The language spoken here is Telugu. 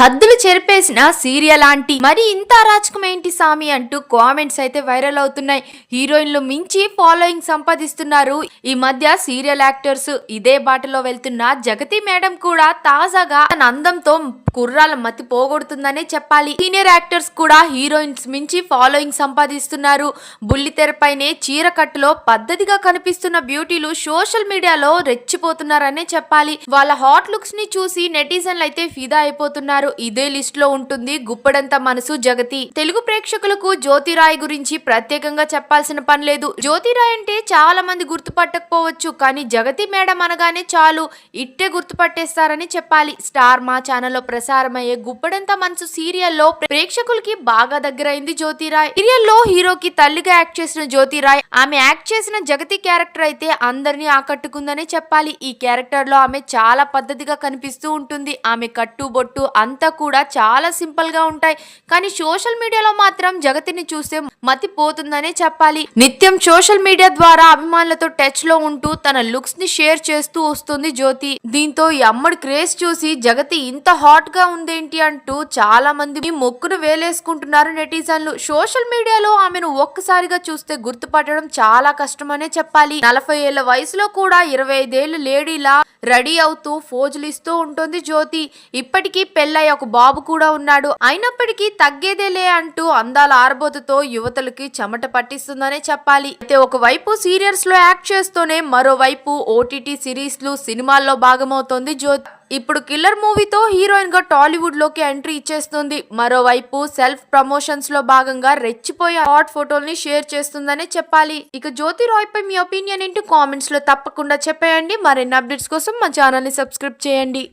హద్దులు చెరిపేసిన సీరియల్ లాంటి మరి ఇంత అరాచకం ఏంటి సామి అంటూ కామెంట్స్ అయితే వైరల్ అవుతున్నాయి. హీరోయిన్లు మించి ఫాలోయింగ్ సంపాదిస్తున్నారు. ఈ మధ్య సీరియల్ యాక్టర్స్ ఇదే బాటలో వెళ్తున్న జగతి మేడం కూడా తాజాగా తన అందంతో కుర్రాల మతి పోగొడుతుందనే చెప్పాలి. సీనియర్ యాక్టర్స్ కూడా హీరోయిన్స్ మించి ఫాలోయింగ్ సంపాదిస్తున్నారు. బుల్లితెరపైనే చీర కట్టులో పద్ధతిగా కనిపిస్తున్న బ్యూటీలు సోషల్ మీడియాలో రెచ్చిపోతున్నారనే చెప్పాలి. వాళ్ళ హాట్ లుక్స్ని చూసి నెటిజన్లు అయితే ఫిదా అయిపోతున్నారు. ఇదే లిస్ట్లో ఉంటుంది. గుప్పడంత మనసు జగతి. తెలుగు ప్రేక్షకులకు జ్యోతిరాయ్ గురించి ప్రత్యేకంగా చెప్పాల్సిన పని లేదు. జ్యోతిరాయ్ అంటే చాలా మంది గుర్తుపట్టకపోవచ్చు. కానీ జగతి మేడం అనగానే చాలు. ఇట్టే గుర్తుపట్టేస్తారని చెప్పాలి. స్టార్ మా ఛానల్లో ప్రసారమయ్యే గుప్పడంత మనసు సీరియల్లో ప్రేక్షకులకి బాగా దగ్గరైంది జ్యోతిరాయ్. సీరియల్లో హీరోకి తల్లిగా యాక్ట్ చేసిన జ్యోతిరాయ్. ఆమె యాక్ట్ చేసిన జగతి క్యారెక్టర్ అయితే అందరినీ ఆకట్టుకుందనే చెప్పాలి. ఈ క్యారెక్టర్లో ఆమె చాలా పద్ధతిగా కనిపిస్తూ ఉంటుంది. ఆమె కట్టుబొట్టు అంత అంతా కూడా చాలా సింపుల్గా ఉంటాయి. కానీ సోషల్ మీడియాలో మాత్రం జగతిని చూస్తే మతిపోతుందనే చెప్పాలి. నిత్యం సోషల్ మీడియా ద్వారా అభిమానులతో టచ్లో ఉంటూ తన లుక్స్ని షేర్ చేస్తూ వస్తుంది జ్యోతి. దీంతో ఈ అమ్మడి క్రేజ్ చూసి జగతి ఇంత హాట్గా ఉందేంటి అంటూ చాలా మంది మొక్కును వేలేసుకుంటున్నారు నెటిజన్లు. సోషల్ మీడియాలో ఆమెను ఒక్కసారిగా చూస్తే గుర్తుపట్టడం చాలా కష్టమనే చెప్పాలి. నలభై ఏళ్ళ వయసులో కూడా ఇరవై ఐదేళ్ళ లేడీలా రెడీ అవుతూ ఫోజులు ఇస్తూ ఉంటుంది జ్యోతి. ఇప్పటికీ పెళ్ళై ఒక బాబు కూడా ఉన్నాడు. అయినప్పటికీ తగ్గేదేలే అంటూ అందాల ఆరబోతుతో యువతలకి చెమట పట్టిస్తుందనే చెప్పాలి. అయితే ఒకవైపు సీరియల్స్లో యాక్ట్ చేస్తూనే మరోవైపు ఓటీటీ సిరీస్లు సినిమాల్లో భాగమవుతోంది జ్యోతి. ఇప్పుడు కిల్లర్ మూవీతో హీరోయిన్గా టాలీవుడ్లోకి ఎంట్రీ ఇచ్చేస్తుంది. మరోవైపు సెల్ఫ్ ప్రమోషన్స్లో భాగంగా రెచ్చిపోయే హాట్ ఫోటోల్ని షేర్ చేస్తుందనే చెప్పాలి. ఇక జ్యోతి రాయ్ పై మీ ఒపీనియన్ ఏంటి? కామెంట్స్లో తప్పకుండా చెప్పేయండి. మరిన్ని అప్డేట్స్ కోసం మా ఛానల్ని సబ్స్క్రైబ్ చేయండి.